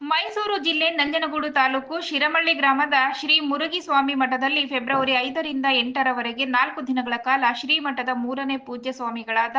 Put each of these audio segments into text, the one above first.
ಮೈಸೂರು ಜಿಲ್ಲೆ ನಂಜನಗೂಡು ತಾಲೂಕು ಶಿರಮಳ್ಳಿ ಗ್ರಾಮದ ಶ್ರೀ ಮುರುಗಿಸ್ವಾಮಿ ಮಠದಲ್ಲಿ ಫೆಬ್ರವರಿ ಐದರಿಂದ ಎಂಟರವರೆಗೆ ನಾಲ್ಕು ದಿನಗಳ ಕಾಲ ಶ್ರೀಮಠದ ಮೂರನೇ ಪೂಜ್ಯ ಸ್ವಾಮಿಗಳಾದ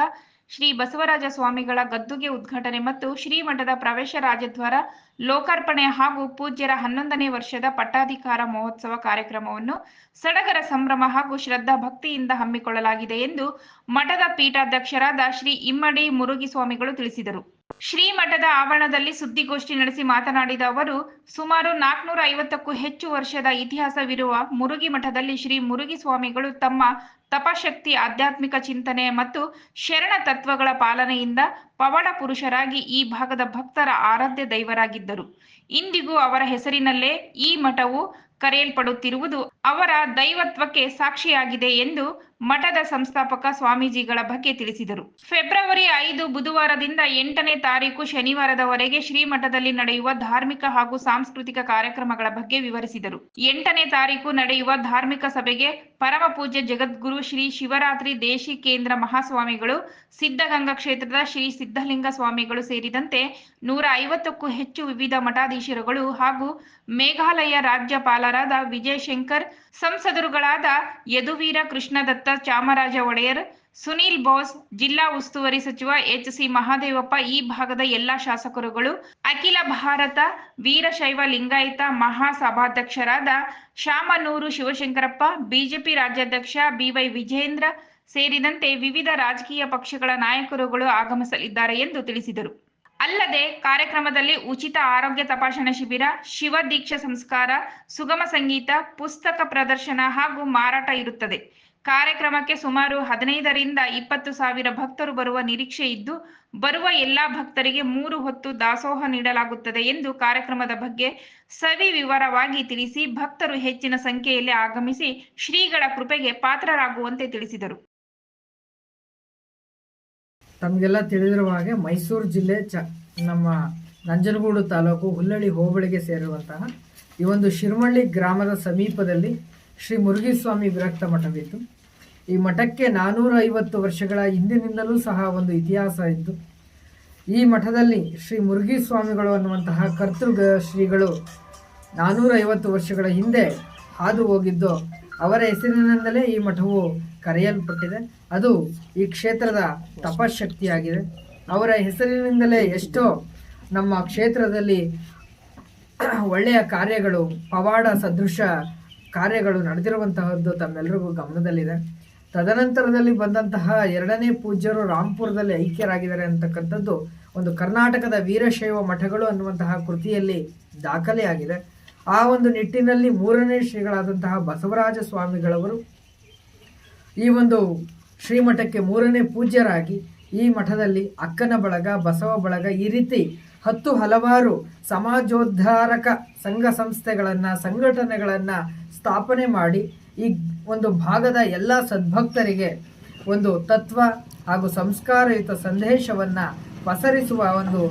ಶ್ರೀ ಬಸವರಾಜ ಸ್ವಾಮಿಗಳ ಗದ್ದುಗೆ ಉದ್ಘಾಟನೆ ಮತ್ತು ಶ್ರೀಮಠದ ಪ್ರವೇಶ ರಾಜದ್ವಾರ ಲೋಕಾರ್ಪಣೆ ಹಾಗೂ ಪೂಜ್ಯರ ಹನ್ನೊಂದನೇ ವರ್ಷದ ಪಟ್ಟಾಧಿಕಾರ ಮಹೋತ್ಸವ ಕಾರ್ಯಕ್ರಮವನ್ನು ಸಡಗರ ಸಂಭ್ರಮ ಹಾಗೂ ಶ್ರದ್ಧಾ ಭಕ್ತಿಯಿಂದ ಹಮ್ಮಿಕೊಳ್ಳಲಾಗಿದೆ ಎಂದು ಮಠದ ಪೀಠಾಧ್ಯಕ್ಷರಾದ ಶ್ರೀ ಇಮ್ಮಡಿ ಮುರುಗಿಸ್ವಾಮಿಗಳು ತಿಳಿಸಿದರು. ಶ್ರೀಮಠದ ಆವರಣದಲ್ಲಿ ಸುದ್ದಿಗೋಷ್ಠಿ ನಡೆಸಿ ಮಾತನಾಡಿದ ಅವರು, ಸುಮಾರು ನಾಲ್ಕುನೂರ ಐವತ್ತಕ್ಕೂ ಹೆಚ್ಚು ವರ್ಷದ ಇತಿಹಾಸವಿರುವ ಮುರುಗಿ ಮಠದಲ್ಲಿ ಶ್ರೀ ಮುರುಗಿ ಸ್ವಾಮಿಗಳು ತಮ್ಮ ತಪಶಕ್ತಿ, ಆಧ್ಯಾತ್ಮಿಕ ಚಿಂತನೆ ಮತ್ತು ಶರಣ ತತ್ವಗಳ ಪಾಲನೆಯಿಂದ ಪವಳ ಪುರುಷರಾಗಿ ಈ ಭಾಗದ ಭಕ್ತರ ಆರಾಧ್ಯ ದೈವರಾಗಿದ್ದರು. ಇಂದಿಗೂ ಅವರ ಹೆಸರಿನಲ್ಲೇ ಈ ಮಠವು ಕರೆಯಲ್ಪಡುತ್ತಿರುವುದು ಅವರ ದೈವತ್ವಕ್ಕೆ ಸಾಕ್ಷಿಯಾಗಿದೆ ಎಂದು ಮಠದ ಸಂಸ್ಥಾಪಕ ಸ್ವಾಮೀಜಿಗಳ ಬಗ್ಗೆ ತಿಳಿಸಿದರು. ಫೆಬ್ರವರಿ ಐದು ಬುಧವಾರದಿಂದ ಎಂಟನೇ ತಾರೀಕು ಶನಿವಾರದವರೆಗೆ ಶ್ರೀಮಠದಲ್ಲಿ ನಡೆಯುವ ಧಾರ್ಮಿಕ ಹಾಗೂ ಸಾಂಸ್ಕೃತಿಕ ಕಾರ್ಯಕ್ರಮಗಳ ಬಗ್ಗೆ ವಿವರಿಸಿದರು. ಎಂಟನೇ ತಾರೀಕು ನಡೆಯುವ ಧಾರ್ಮಿಕ ಸಭೆಗೆ ಪರಮ ಪೂಜ್ಯ ಜಗದ್ಗುರು ಶ್ರೀ ಶಿವರಾತ್ರಿ ದೇಶಿ ಕೇಂದ್ರ ಮಹಾಸ್ವಾಮಿಗಳು, ಸಿದ್ಧಗಂಗಾ ಕ್ಷೇತ್ರದ ಶ್ರೀ ಸಿದ್ಧಲಿಂಗ ಸ್ವಾಮಿಗಳು ಸೇರಿದಂತೆ ನೂರ ಐವತ್ತಕ್ಕೂ ಹೆಚ್ಚು ವಿವಿಧ ಮಠಾಧೀಶರುಗಳು ಹಾಗೂ ಮೇಘಾಲಯ ರಾಜ್ಯಪಾಲರಾದ ವಿಜಯ್ ಶಂಕರ್ ಸಂಸದರುಗಳಾದ ಯದುವೀರ ಕೃಷ್ಣದತ್ತ ಚಾಮರಾಜ ಒಡೆಯರ್ ಸುನೀಲ್ ಬೋಸ್, ಜಿಲ್ಲಾ ಉಸ್ತುವಾರಿ ಸಚಿವ ಎಚ್ ಸಿ ಮಹಾದೇವಪ್ಪ, ಈ ಭಾಗದ ಎಲ್ಲಾ ಶಾಸಕರುಗಳು, ಅಖಿಲ ಭಾರತ ವೀರಶೈವ ಲಿಂಗಾಯತ ಮಹಾಸಭಾಧ್ಯಕ್ಷರಾದ ಶಾಮನೂರು ಶಿವಶಂಕರಪ್ಪ, ಬಿಜೆಪಿ ರಾಜ್ಯಾಧ್ಯಕ್ಷ ಬಿವೈ ವಿಜೇಂದ್ರ ಸೇರಿದಂತೆ ವಿವಿಧ ರಾಜಕೀಯ ಪಕ್ಷಗಳ ನಾಯಕರುಗಳು ಆಗಮಿಸಲಿದ್ದಾರೆ ಎಂದು ತಿಳಿಸಿದರು. ಅಲ್ಲದೆ ಕಾರ್ಯಕ್ರಮದಲ್ಲಿ ಉಚಿತ ಆರೋಗ್ಯ ತಪಾಸಣಾ ಶಿಬಿರ, ಶಿವ ದೀಕ್ಷಾ ಸಂಸ್ಕಾರ, ಸುಗಮ ಸಂಗೀತ, ಪುಸ್ತಕ ಪ್ರದರ್ಶನ ಹಾಗೂ ಮಾರಾಟ ಇರುತ್ತದೆ. ಕಾರ್ಯಕ್ರಮಕ್ಕೆ ಸುಮಾರು ಹದಿನೈದರಿಂದ ಇಪ್ಪತ್ತು ಸಾವಿರ ಭಕ್ತರು ಬರುವ ನಿರೀಕ್ಷೆ ಇದ್ದು, ಬರುವ ಎಲ್ಲಾ ಭಕ್ತರಿಗೆ ಮೂರು ಹೊತ್ತು ದಾಸೋಹ ನೀಡಲಾಗುತ್ತದೆ ಎಂದು ಕಾರ್ಯಕ್ರಮದ ಬಗ್ಗೆ ಸವಿ ವಿವರವಾಗಿ ತಿಳಿಸಿ ಭಕ್ತರು ಹೆಚ್ಚಿನ ಸಂಖ್ಯೆಯಲ್ಲಿ ಆಗಮಿಸಿ ಶ್ರೀಗಳ ಕೃಪೆಗೆ ಪಾತ್ರರಾಗುವಂತೆ ತಿಳಿಸಿದರು. ತಮಗೆಲ್ಲ ತಿಳಿದಿರುವ ಹಾಗೆ ಮೈಸೂರು ಜಿಲ್ಲೆ ಚ, ನಮ್ಮ ನಂಜನಗೂಡು ತಾಲೂಕು ಹುಲ್ಲಳ್ಳಿ ಹೋಬಳಿಗೆ ಸೇರಿರುವಂತಹ ಈ ಒಂದು ಶಿರ್ಮಳ್ಳಿ ಗ್ರಾಮದ ಸಮೀಪದಲ್ಲಿ ಶ್ರೀ ಮುರುಘೀಸ್ವಾಮಿ ವಿರಕ್ತ ಮಠವಿತ್ತು. ಈ ಮಠಕ್ಕೆ ನಾನೂರ ಐವತ್ತು ವರ್ಷಗಳ ಹಿಂದಿನಿಂದಲೂ ಸಹ ಒಂದು ಇತಿಹಾಸ ಇತ್ತು. ಈ ಮಠದಲ್ಲಿ ಶ್ರೀ ಮುರುಘಿಸ್ವಾಮಿಗಳು ಅನ್ನುವಂತಹ ಕರ್ತೃ ಶ್ರೀಗಳು ನಾನೂರ ಐವತ್ತು ವರ್ಷಗಳ ಹಿಂದೆ ಹಾದು ಹೋಗಿದ್ದು, ಅವರ ಹೆಸರಿನಿಂದಲೇ ಈ ಮಠವು ಕರೆಯಲ್ಪಟ್ಟಿದೆ. ಅದು ಈ ಕ್ಷೇತ್ರದ ತಪಶಕ್ತಿಯಾಗಿದೆ. ಅವರ ಹೆಸರಿನಿಂದಲೇ ಎಷ್ಟೋ ನಮ್ಮ ಕ್ಷೇತ್ರದಲ್ಲಿ ಒಳ್ಳೆಯ ಕಾರ್ಯಗಳು, ಪವಾಡ, ಸದೃಶ ಕಾರ್ಯಗಳು ನಡೆದಿರುವಂತಹದ್ದು ತಮ್ಮೆಲ್ಲರಿಗೂ ಗಮನದಲ್ಲಿದೆ. ತದನಂತರದಲ್ಲಿ ಬಂದಂತಹ ಎರಡನೇ ಪೂಜ್ಯರು ರಾಂಪುರದಲ್ಲಿ ಐಕ್ಯರಾಗಿದ್ದಾರೆ ಅಂತಕ್ಕಂಥದ್ದು ಒಂದು ಕರ್ನಾಟಕದ ವೀರಶೈವ ಮಠಗಳು ಅನ್ನುವಂತಹ ಕೃತಿಯಲ್ಲಿ ದಾಖಲೆಯಾಗಿದೆ ಆ ಒಂದು ನಿಟ್ಟಿನಲ್ಲಿ ಮೂರನೇ ಶ್ರೀಗಳಾದಂತಹ ಬಸವರಾಜ ಸ್ವಾಮಿಗಳವರು ಈ ಒಂದು ಶ್ರೀಮಠಕ್ಕೆ ಮೂರನೇ ಪೂಜ್ಯರಾಗಿ ಈ ಮಠದಲ್ಲಿ ಅಕ್ಕನ ಬಳಗ, ಬಸವ ಬಳಗ ಈ ರೀತಿ ಹತ್ತು ಹಲವಾರು ಸಮಾಜೋದ್ಧಾರಕ ಸಂಘ ಸಂಸ್ಥೆಗಳನ್ನು, ಸಂಘಟನೆಗಳನ್ನು ಸ್ಥಾಪನೆ ಮಾಡಿ ಈ ಒಂದು ಭಾಗದ ಎಲ್ಲ ಸದ್ಭಕ್ತರಿಗೆ ಒಂದು ತತ್ವ ಹಾಗೂ ಸಂಸ್ಕಾರಯುತ ಸಂದೇಶವನ್ನು ಪಸರಿಸುವ ಒಂದು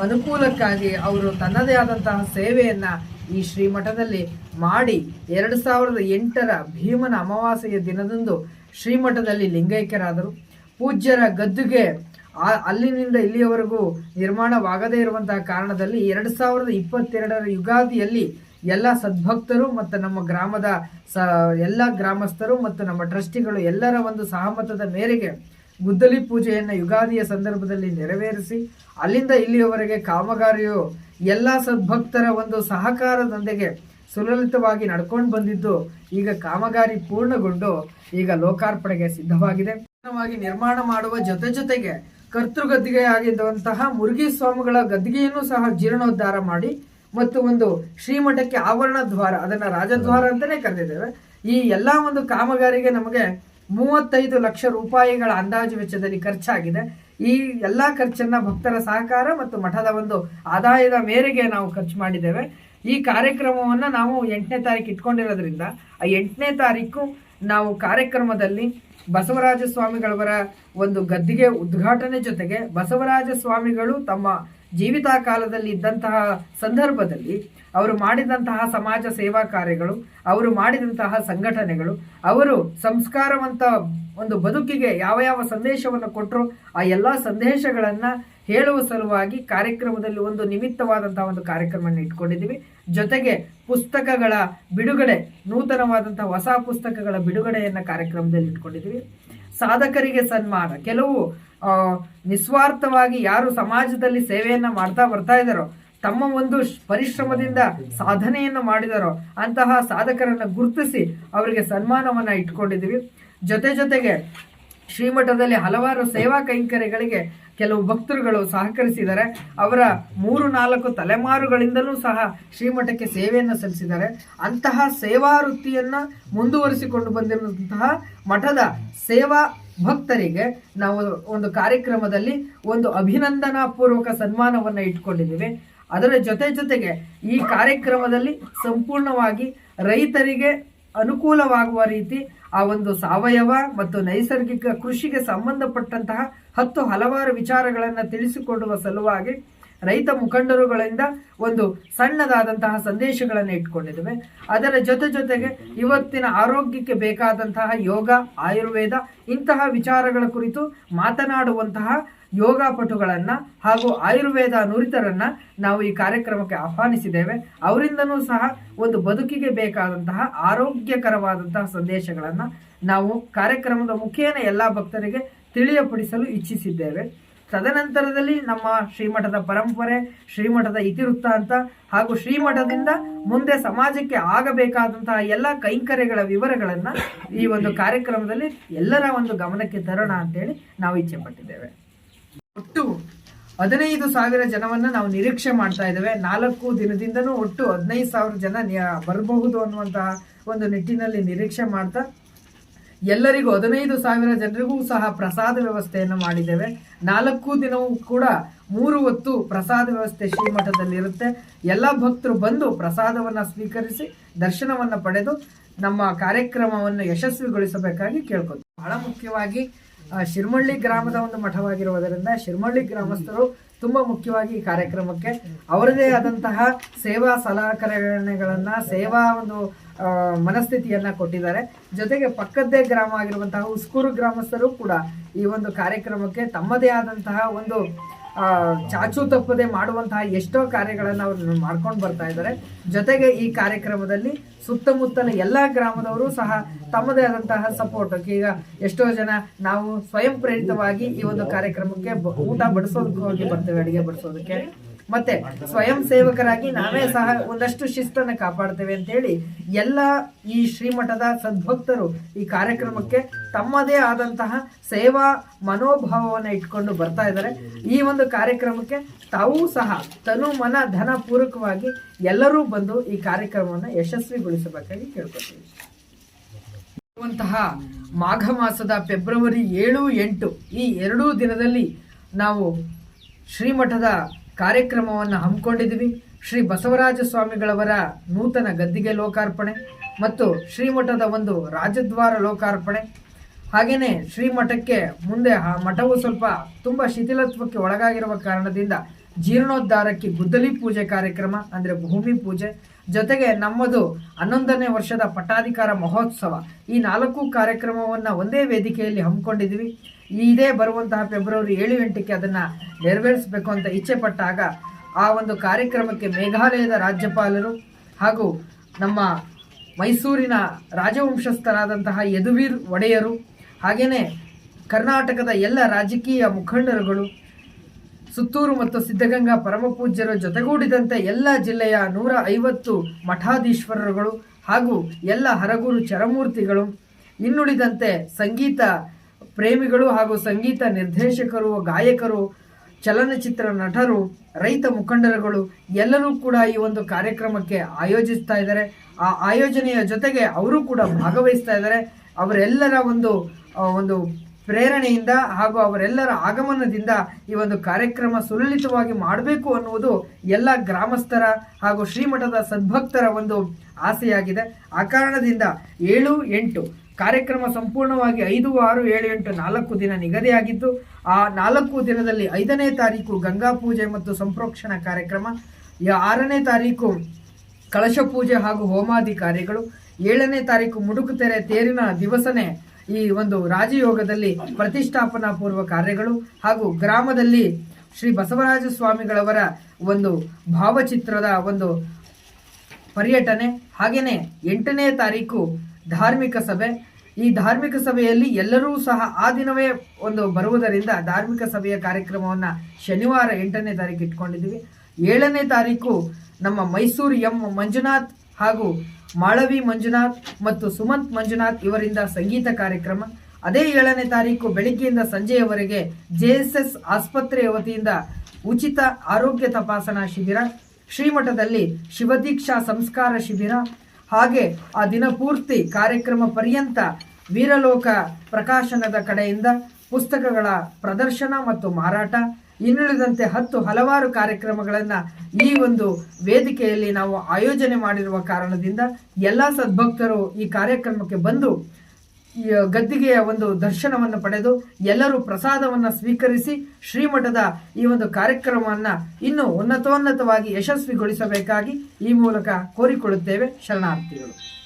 ಅನುಕೂಲಕ್ಕಾಗಿ ಅವರು ತನ್ನದೇ ಆದಂತಹ ಸೇವೆಯನ್ನು ಈ ಶ್ರೀಮಠದಲ್ಲಿ ಮಾಡಿ ಎರಡು ಸಾವಿರದ ಎಂಟರ ಭೀಮನ ಅಮಾವಾಸ್ಯೆಯ ದಿನದಂದು ಶ್ರೀಮಠದಲ್ಲಿ ಲಿಂಗೈಕ್ಯರಾದರು. ಪೂಜ್ಯರ ಗದ್ದುಗೆ ಅಲ್ಲಿನಿಂದ ಇಲ್ಲಿಯವರೆಗೂ ನಿರ್ಮಾಣವಾಗದೇ ಇರುವಂತಹ ಕಾರಣದಲ್ಲಿ ಎರಡು ಸಾವಿರದ ಇಪ್ಪತ್ತೆರಡರ ಯುಗಾದಿಯಲ್ಲಿ ಎಲ್ಲ ಸದ್ಭಕ್ತರು ಮತ್ತು ನಮ್ಮ ಗ್ರಾಮದ ಸ ಎಲ್ಲ ಗ್ರಾಮಸ್ಥರು ಮತ್ತು ನಮ್ಮ ಟ್ರಸ್ಟಿಗಳು ಎಲ್ಲರ ಒಂದು ಸಹಮತದ ಮೇರೆಗೆ ಗುದ್ದಲಿ ಪೂಜೆಯನ್ನು ಯುಗಾದಿಯ ಸಂದರ್ಭದಲ್ಲಿ ನೆರವೇರಿಸಿ, ಅಲ್ಲಿಂದ ಇಲ್ಲಿಯವರೆಗೆ ಕಾಮಗಾರಿಯು ಎಲ್ಲ ಸದ್ಭಕ್ತರ ಒಂದು ಸಹಕಾರದೊಂದಿಗೆ ಸುಲಲಿತವಾಗಿ ನಡ್ಕೊಂಡು ಬಂದಿದ್ದು, ಈಗ ಕಾಮಗಾರಿ ಪೂರ್ಣಗೊಂಡು ಈಗ ಲೋಕಾರ್ಪಣೆಗೆ ಸಿದ್ಧವಾಗಿದೆ. ನಿರ್ಮಾಣ ಮಾಡುವ ಜೊತೆ ಜೊತೆಗೆ ಕರ್ತೃಗದ್ದಿಗೆ ಆಗಿದ್ದಂತಹ ಮುರುಗಿ ಸ್ವಾಮಿಗಳ ಗದ್ದಿಗೆಯನ್ನು ಸಹ ಜೀರ್ಣೋದ್ಧಾರ ಮಾಡಿ ಮತ್ತು ಒಂದು ಶ್ರೀಮಠಕ್ಕೆ ಆವರಣ ದ್ವಾರ ಅದನ್ನ ರಾಜದ್ವಾರ ಅಂತಲೇ ಕರೆದಿದ್ದೇವೆ. ಈ ಎಲ್ಲಾ ಒಂದು ಕಾಮಗಾರಿಗೆ ನಮಗೆ ಮೂವತ್ತೈದು ಲಕ್ಷ ರೂಪಾಯಿಗಳ ಅಂದಾಜು ವೆಚ್ಚದಲ್ಲಿ ಖರ್ಚಾಗಿದೆ. ಈ ಎಲ್ಲಾ ಖರ್ಚನ್ನ ಭಕ್ತರ ಸಹಕಾರ ಮತ್ತು ಮಠದ ಒಂದು ಆದಾಯದ ಮೇರೆಗೆ ನಾವು ಖರ್ಚು ಮಾಡಿದ್ದೇವೆ. ಈ ಕಾರ್ಯಕ್ರಮವನ್ನ ನಾವು ಎಂಟನೇ ತಾರೀಕು ಇಟ್ಕೊಂಡಿರೋದ್ರಿಂದ ಆ ಎಂಟನೇ ತಾರೀಕು ನಾವು ಕಾರ್ಯಕ್ರಮದಲ್ಲಿ ಬಸವರಾಜ ಸ್ವಾಮಿಗಳವರ ಒಂದು ಗದ್ದಿಗೆ ಉದ್ಘಾಟನೆ ಜೊತೆಗೆ ಬಸವರಾಜ ಸ್ವಾಮಿಗಳು ತಮ್ಮ ಜೀವಿತ ಕಾಲದಲ್ಲಿ ಇದ್ದಂತಹ ಸಂದರ್ಭದಲ್ಲಿ ಅವರು ಮಾಡಿದಂತಹ ಸಮಾಜ ಸೇವಾ ಕಾರ್ಯಗಳು, ಅವರು ಮಾಡಿದಂತಹ ಸಂಘಟನೆಗಳು, ಅವರು ಸಂಸ್ಕಾರವಂತ ಒಂದು ಬದುಕಿಗೆ ಯಾವ ಯಾವ ಸಂದೇಶವನ್ನು ಕೊಟ್ಟರು ಆ ಎಲ್ಲ ಸಂದೇಶಗಳನ್ನು ಹೇಳುವ ಸಲುವಾಗಿ ಕಾರ್ಯಕ್ರಮದಲ್ಲಿ ಒಂದು ನಿಮಿತ್ತವಾದಂತಹ ಒಂದು ಕಾರ್ಯಕ್ರಮವನ್ನು ಇಟ್ಕೊಂಡಿದ್ದೀವಿ. ಜೊತೆಗೆ ಪುಸ್ತಕಗಳ ಬಿಡುಗಡೆ, ನೂತನವಾದಂತಹ ಹೊಸ ಪುಸ್ತಕಗಳ ಬಿಡುಗಡೆಯನ್ನ ಕಾರ್ಯಕ್ರಮದಲ್ಲಿ ಇಟ್ಕೊಂಡಿದ್ದೀವಿ. ಸಾಧಕರಿಗೆ ಸನ್ಮಾನ, ಕೆಲವು ನಿಸ್ವಾರ್ಥವಾಗಿ ಯಾರು ಸಮಾಜದಲ್ಲಿ ಸೇವೆಯನ್ನು ಮಾಡ್ತಾ ಬರ್ತಾ ಇದ್ದಾರೋ, ತಮ್ಮ ಒಂದು ಪರಿಶ್ರಮದಿಂದ ಸಾಧನೆಯನ್ನು ಮಾಡಿದಾರೋ, ಅಂತಹ ಸಾಧಕರನ್ನ ಗುರುತಿಸಿ ಅವರಿಗೆ ಸನ್ಮಾನವನ್ನ ಇಟ್ಕೊಂಡಿದ್ದೀವಿ. ಜೊತೆ ಜೊತೆಗೆ ಶ್ರೀಮಠದಲ್ಲಿ ಹಲವಾರು ಸೇವಾ ಕೈಂಕರ್ಯಗಳಿಗೆ ಕೆಲವು ಭಕ್ತರುಗಳು ಸಹಕರಿಸಿದ್ದಾರೆ. ಅವರ ಮೂರು, ನಾಲ್ಕು ತಲೆಮಾರುಗಳಿಂದಲೂ ಸಹ ಶ್ರೀಮಠಕ್ಕೆ ಸೇವೆಯನ್ನು ಸಲ್ಲಿಸಿದ್ದಾರೆ. ಅಂತಹ ಸೇವಾ ವೃತ್ತಿಯನ್ನ ಮುಂದುವರಿಸಿಕೊಂಡು ಬಂದಿರುವಂತಹ ಮಠದ ಸೇವಾ ಭಕ್ತರಿಗೆ ನಾವು ಒಂದು ಕಾರ್ಯಕ್ರಮದಲ್ಲಿ ಒಂದು ಅಭಿನಂದನಾ ಪೂರ್ವಕ ಸನ್ಮಾನವನ್ನು ಇಟ್ಕೊಂಡಿದ್ದೀವಿ. ಅದರ ಜೊತೆ ಜೊತೆಗೆ ಈ ಕಾರ್ಯಕ್ರಮದಲ್ಲಿ ಸಂಪೂರ್ಣವಾಗಿ ರೈತರಿಗೆ ಅನುಕೂಲವಾಗುವ ರೀತಿ ಆ ಒಂದು ಸಾವಯವ ಮತ್ತು ನೈಸರ್ಗಿಕ ಕೃಷಿಗೆ ಸಂಬಂಧಪಟ್ಟಂತಹ ಹತ್ತು ಹಲವಾರು ವಿಚಾರಗಳನ್ನು ತಿಳಿಸಿಕೊಡುವ ಸಲುವಾಗಿ ರೈತ ಮುಖಂಡರುಗಳಿಂದ ಒಂದು ಸಣ್ಣದಾದಂತಹ ಸಂದೇಶಗಳನ್ನು ಇಟ್ಕೊಂಡಿದ್ದೇವೆ. ಅದರ ಜೊತೆ ಜೊತೆಗೆ ಇವತ್ತಿನ ಆರೋಗ್ಯಕ್ಕೆ ಬೇಕಾದಂತಹ ಯೋಗ, ಆಯುರ್ವೇದ, ಇಂತಹ ವಿಚಾರಗಳ ಕುರಿತು ಮಾತನಾಡುವಂತಹ ಯೋಗಪಟುಗಳನ್ನ ಹಾಗೂ ಆಯುರ್ವೇದ ನುರಿತರನ್ನ ನಾವು ಈ ಕಾರ್ಯಕ್ರಮಕ್ಕೆ ಆಹ್ವಾನಿಸಿದ್ದೇವೆ. ಅವರಿಂದನೂ ಸಹ ಒಂದು ಬದುಕಿಗೆ ಬೇಕಾದಂತಹ ಆರೋಗ್ಯಕರವಾದಂತಹ ಸಂದೇಶಗಳನ್ನು ನಾವು ಕಾರ್ಯಕ್ರಮದ ಮುಖೇನ ಎಲ್ಲ ಭಕ್ತರಿಗೆ ತಿಳಿಯಪಡಿಸಲು ಇಚ್ಛಿಸಿದ್ದೇವೆ. ತದನಂತರದಲ್ಲಿ ನಮ್ಮ ಶ್ರೀಮಠದ ಪರಂಪರೆ, ಶ್ರೀಮಠದ ಇತಿವೃತ್ತಾಂತ ಹಾಗೂ ಶ್ರೀಮಠದಿಂದ ಮುಂದೆ ಸಮಾಜಕ್ಕೆ ಆಗಬೇಕಾದಂತಹ ಎಲ್ಲ ಕೈಂಕರ್ಯಗಳ ವಿವರಗಳನ್ನ ಈ ಒಂದು ಕಾರ್ಯಕ್ರಮದಲ್ಲಿ ಎಲ್ಲರ ಒಂದು ಗಮನಕ್ಕೆ ತರೋಣ ಅಂತೇಳಿ ನಾವು ಇಚ್ಛೆ ಪಟ್ಟಿದ್ದೇವೆ. ಒಟ್ಟು ಹದಿನೈದು ಸಾವಿರ ಜನವನ್ನ ನಾವು ನಿರೀಕ್ಷೆ ಮಾಡ್ತಾ ಇದ್ದೇವೆ. ನಾಲ್ಕು ದಿನದಿಂದನೂ ಒಟ್ಟು ಹದಿನೈದು ಸಾವಿರ ಜನ ಬರಬಹುದು ಅನ್ನುವಂತಹ ಒಂದು ನಿಟ್ಟಿನಲ್ಲಿ ನಿರೀಕ್ಷೆ ಮಾಡ್ತಾ ಎಲ್ಲರಿಗೂ ಹದಿನೈದು ಸಾವಿರ ಜನರಿಗೂ ಸಹ ಪ್ರಸಾದ ವ್ಯವಸ್ಥೆಯನ್ನು ಮಾಡಿದ್ದೇವೆ. ನಾಲ್ಕು ದಿನವೂ ಕೂಡ ಮೂರು ಹೊತ್ತು ಪ್ರಸಾದ ವ್ಯವಸ್ಥೆ ಶ್ರೀಮಠದಲ್ಲಿರುತ್ತೆ. ಎಲ್ಲ ಭಕ್ತರು ಬಂದು ಪ್ರಸಾದವನ್ನು ಸ್ವೀಕರಿಸಿ ದರ್ಶನವನ್ನು ಪಡೆದು ನಮ್ಮ ಕಾರ್ಯಕ್ರಮವನ್ನು ಯಶಸ್ವಿಗೊಳಿಸಬೇಕಾಗಿ ಕೇಳ್ಕೊತೀವಿ ಬಹಳ ಮುಖ್ಯವಾಗಿ ಶಿರ್ಮಳ್ಳಿ ಗ್ರಾಮದ ಒಂದು ಮಠವಾಗಿರುವುದರಿಂದ ಶಿರ್ಮಳ್ಳಿ ಗ್ರಾಮಸ್ಥರು ತುಂಬಾ ಮುಖ್ಯವಾಗಿ ಈ ಕಾರ್ಯಕ್ರಮಕ್ಕೆ. ಅವರದೇ ಆದಂತಹ ಸೇವಾ ಸಲಕರಣೆಗಳನ್ನ, ಸೇವಾ ಒಂದು ಮನಸ್ಥಿತಿಯನ್ನ ಕೊಟ್ಟಿದ್ದಾರೆ. ಜೊತೆಗೆ ಪಕ್ಕದ್ದೇ ಗ್ರಾಮ ಆಗಿರುವಂತಹ ಉಸ್ಕೂರು ಗ್ರಾಮಸ್ಥರು ಕೂಡ ಈ ಒಂದು ಕಾರ್ಯಕ್ರಮಕ್ಕೆ ತಮ್ಮದೇ ಆದಂತಹ ಒಂದು ಚಾಚು ತಪ್ಪದೆ ಮಾಡುವಂತಹ ಎಷ್ಟೋ ಕಾರ್ಯಗಳನ್ನು ಅವರು ಮಾಡ್ಕೊಂಡು ಬರ್ತಾ ಇದ್ದಾರೆ. ಜೊತೆಗೆ ಈ ಕಾರ್ಯಕ್ರಮದಲ್ಲಿ ಸುತ್ತಮುತ್ತಲ ಎಲ್ಲ ಗ್ರಾಮದವರು ಸಹ ತಮ್ಮದೇ ಆದಂತಹ ಸಪೋರ್ಟ್ ಈಗ ಎಷ್ಟೋ ಜನ ನಾವು ಸ್ವಯಂ ಪ್ರೇರಿತವಾಗಿ ಈ ಒಂದು ಕಾರ್ಯಕ್ರಮಕ್ಕೆ ಊಟ ಬಡಿಸೋದಕ್ಕೆ ಹೋಗಿ ಬರ್ತೇವೆ, ಅಡಿಗೆ ಬಡಿಸೋದಕ್ಕೆ. ಮತ್ತೆ ಸ್ವಯಂ ಸೇವಕರಾಗಿ ನಾವೇ ಸಹ ಒಂದಷ್ಟು ಶಿಸ್ತನ್ನು ಕಾಪಾಡ್ತೇವೆ ಅಂತ ಹೇಳಿ ಎಲ್ಲ ಈ ಶ್ರೀಮಠದ ಸದ್ಭಕ್ತರು ಈ ಕಾರ್ಯಕ್ರಮಕ್ಕೆ ತಮ್ಮದೇ ಆದಂತಹ ಸೇವಾ ಮನೋಭಾವವನ್ನು ಇಟ್ಕೊಂಡು ಬರ್ತಾ ಇದ್ದಾರೆ. ಈ ಒಂದು ಕಾರ್ಯಕ್ರಮಕ್ಕೆ ತಾವೂ ಸಹ ತನು ಮನ ಧನ ಪೂರಕವಾಗಿ ಎಲ್ಲರೂ ಬಂದು ಈ ಕಾರ್ಯಕ್ರಮವನ್ನು ಯಶಸ್ವಿಗೊಳಿಸಬೇಕಾಗಿ ಕೇಳ್ಕೊತೀವಿ ಮಾಘ ಮಾಸದ ಫೆಬ್ರವರಿ ಏಳು ಎಂಟು ಈ ಎರಡೂ ದಿನದಲ್ಲಿ ನಾವು ಶ್ರೀಮಠದ ಕಾರ್ಯಕ್ರಮವನ್ನು ಹಮ್ಮಿಕೊಂಡಿದ್ವಿ ಶ್ರೀ ಬಸವರಾಜ ಸ್ವಾಮಿಗಳವರ ನೂತನ ಗದ್ದಿಗೆ ಲೋಕಾರ್ಪಣೆ ಮತ್ತು ಶ್ರೀಮಠದ ಒಂದು ರಾಜದ್ವಾರ ಲೋಕಾರ್ಪಣೆ. ಹಾಗೆಯೇ ಶ್ರೀಮಠಕ್ಕೆ ಮುಂದೆ ಆ ಮಠವು ಸ್ವಲ್ಪ ತುಂಬ ಶಿಥಿಲತ್ವಕ್ಕೆ ಒಳಗಾಗಿರುವ ಕಾರಣದಿಂದ ಜೀರ್ಣೋದ್ಧಾರಕ್ಕೆ ಗುದ್ದಲಿ ಪೂಜೆ ಕಾರ್ಯಕ್ರಮ, ಅಂದರೆ ಭೂಮಿ ಪೂಜೆ, ಜೊತೆಗೆ ನಮ್ಮದು ಹನ್ನೊಂದನೇ ವರ್ಷದ ಪಟ್ಟಾಧಿಕಾರ ಮಹೋತ್ಸವ. ಈ ನಾಲ್ಕು ಕಾರ್ಯಕ್ರಮವನ್ನು ಒಂದೇ ವೇದಿಕೆಯಲ್ಲಿ ಹಮ್ಮಿಕೊಂಡಿದ್ವಿ ಇದೇ ಬರುವಂತಹ ಫೆಬ್ರವರಿ ಏಳು ಎಂಟಕ್ಕೆ ಅದನ್ನು ನೆರವೇರಿಸಬೇಕು ಅಂತ ಇಚ್ಛೆ ಪಟ್ಟಾಗ ಆ ಒಂದು ಕಾರ್ಯಕ್ರಮಕ್ಕೆ ಮೇಘಾಲಯದ ರಾಜ್ಯಪಾಲರು ಹಾಗೂ ನಮ್ಮ ಮೈಸೂರಿನ ರಾಜವಂಶಸ್ಥರಾದಂತಹ ಯದುವೀರ್ ಒಡೆಯರು ಹಾಗೆಯೇ ಕರ್ನಾಟಕದ ಎಲ್ಲ ರಾಜಕೀಯ ಮುಖಂಡರುಗಳು, ಸುತ್ತೂರು ಮತ್ತು ಸಿದ್ಧಗಂಗಾ ಪರಮಪೂಜ್ಯರು ಜೊತೆಗೂಡಿದಂತೆ ಎಲ್ಲ ಜಿಲ್ಲೆಯ ನೂರ ಐವತ್ತು ಮಠಾಧೀಶ್ವರರುಗಳು ಹಾಗೂ ಎಲ್ಲ ಹರಗುರು ಚರಮೂರ್ತಿಗಳು, ಇನ್ನುಳಿದಂತೆ ಸಂಗೀತ ಪ್ರೇಮಿಗಳು ಹಾಗೂ ಸಂಗೀತ ನಿರ್ದೇಶಕರು, ಗಾಯಕರು, ಚಲನಚಿತ್ರ ನಟರು, ರೈತ ಮುಖಂಡರುಗಳು ಎಲ್ಲರೂ ಕೂಡ ಈ ಒಂದು ಕಾರ್ಯಕ್ರಮಕ್ಕೆ ಆಯೋಜಿಸ್ತಾ ಇದ್ದಾರೆ. ಆ ಆಯೋಜನೆಯ ಜೊತೆಗೆ ಅವರು ಕೂಡ ಭಾಗವಹಿಸ್ತಾ ಇದ್ದಾರೆ. ಅವರೆಲ್ಲರ ಒಂದು ಒಂದು ಪ್ರೇರಣೆಯಿಂದ ಹಾಗೂ ಅವರೆಲ್ಲರ ಆಗಮನದಿಂದ ಈ ಒಂದು ಕಾರ್ಯಕ್ರಮ ಸುಲಲಿತವಾಗಿ ಮಾಡಬೇಕು ಅನ್ನುವುದು ಎಲ್ಲ ಗ್ರಾಮಸ್ಥರ ಹಾಗೂ ಶ್ರೀಮಠದ ಸದ್ಭಕ್ತರ ಒಂದು ಆಸೆಯಾಗಿದೆ. ಆ ಕಾರಣದಿಂದ ಏಳು ಎಂಟು ಕಾರ್ಯಕ್ರಮ ಸಂಪೂರ್ಣವಾಗಿ ಐದು, ಆರು, ಏಳು, ಎಂಟು, ನಾಲ್ಕು ದಿನ ನಿಗದಿಯಾಗಿದ್ದು, ಆ ನಾಲ್ಕು ದಿನದಲ್ಲಿ ಐದನೇ ತಾರೀಕು ಗಂಗಾ ಪೂಜೆ ಮತ್ತು ಸಂಪ್ರೋಕ್ಷಣ ಕಾರ್ಯಕ್ರಮ ಆರನೇ ತಾರೀಕು ಕಳಶ ಪೂಜೆ ಹಾಗೂ ಹೋಮಾದಿ ಕಾರ್ಯಗಳು, ಏಳನೇ ತಾರೀಕು ಮುಡುಕುತೆರೆ ತೇರಿನ ದಿವಸನೇ ಈ ಒಂದು ರಾಜಯೋಗದಲ್ಲಿ ಪ್ರತಿಷ್ಠಾಪನಾ ಪೂರ್ವ ಕಾರ್ಯಗಳು ಹಾಗೂ ಗ್ರಾಮದಲ್ಲಿ ಶ್ರೀ ಬಸವರಾಜ ಸ್ವಾಮಿಗಳವರ ಒಂದು ಭಾವಚಿತ್ರದ ಒಂದು ಪರ್ಯಟನೆ. ಹಾಗೆಯೇ ಎಂಟನೇ ತಾರೀಕು ಧಾರ್ಮಿಕ ಸಭೆ ಈ ಧಾರ್ಮಿಕ ಸಭೆಯಲ್ಲಿ ಎಲ್ಲರೂ ಸಹ ಆ ದಿನವೇ ಒಂದು ಬರುವುದರಿಂದ ಧಾರ್ಮಿಕ ಸಭೆಯ ಕಾರ್ಯಕ್ರಮವನ್ನು ಶನಿವಾರ ಎಂಟನೇ ತಾರೀಕು ಇಟ್ಕೊಂಡಿದ್ದೀವಿ. ಏಳನೇ ತಾರೀಕು ನಮ್ಮ ಮೈಸೂರು ಎಂ ಮಂಜುನಾಥ್ ಹಾಗೂ ಮಾಳವಿ ಮಂಜುನಾಥ್ ಮತ್ತು ಸುಮಂತ್ ಮಂಜುನಾಥ್ ಇವರಿಂದ ಸಂಗೀತ ಕಾರ್ಯಕ್ರಮ. ಅದೇ ಏಳನೇ ತಾರೀಕು ಬೆಳಿಗ್ಗೆಯಿಂದ ಸಂಜೆಯವರೆಗೆ ಜೆ ಎಸ್ ಎಸ್ ಆಸ್ಪತ್ರೆಯ ವತಿಯಿಂದ ಉಚಿತ ಆರೋಗ್ಯ ತಪಾಸಣಾ ಶಿಬಿರ, ಶ್ರೀಮಠದಲ್ಲಿ ಶಿವದೀಕ್ಷಾ ಸಂಸ್ಕಾರ ಶಿಬಿರ. ಹಾಗೆ ಆ ದಿನ ಪೂರ್ತಿ ಕಾರ್ಯಕ್ರಮ ಪರ್ಯಂತ ವೀರಲೋಕ ಪ್ರಕಾಶನದ ಕಡೆಯಿಂದ ಪುಸ್ತಕಗಳ ಪ್ರದರ್ಶನ ಮತ್ತು ಮಾರಾಟ. ಇನ್ನುಳಿದಂತೆ ಹತ್ತು ಹಲವಾರು ಕಾರ್ಯಕ್ರಮಗಳನ್ನು ಈ ಒಂದು ವೇದಿಕೆಯಲ್ಲಿ ನಾವು ಆಯೋಜನೆ ಮಾಡಿರುವ ಕಾರಣದಿಂದ ಎಲ್ಲ ಸದ್ಭಕ್ತರು ಈ ಕಾರ್ಯಕ್ರಮಕ್ಕೆ ಬಂದು ಗದ್ದಿಗೆಯ ಒಂದು ದರ್ಶನವನ್ನು ಪಡೆದು ಎಲ್ಲರೂ ಪ್ರಸಾದವನ್ನು ಸ್ವೀಕರಿಸಿ ಶ್ರೀಮಠದ ಈ ಒಂದು ಕಾರ್ಯಕ್ರಮವನ್ನು ಇನ್ನೂ ಉನ್ನತೋನ್ನತವಾಗಿ ಯಶಸ್ವಿಗೊಳಿಸಬೇಕಾಗಿ ಈ ಮೂಲಕ ಕೋರಿಕೊಳ್ಳುತ್ತೇವೆ. ಶರಣಾರ್ಥಿಗಳು.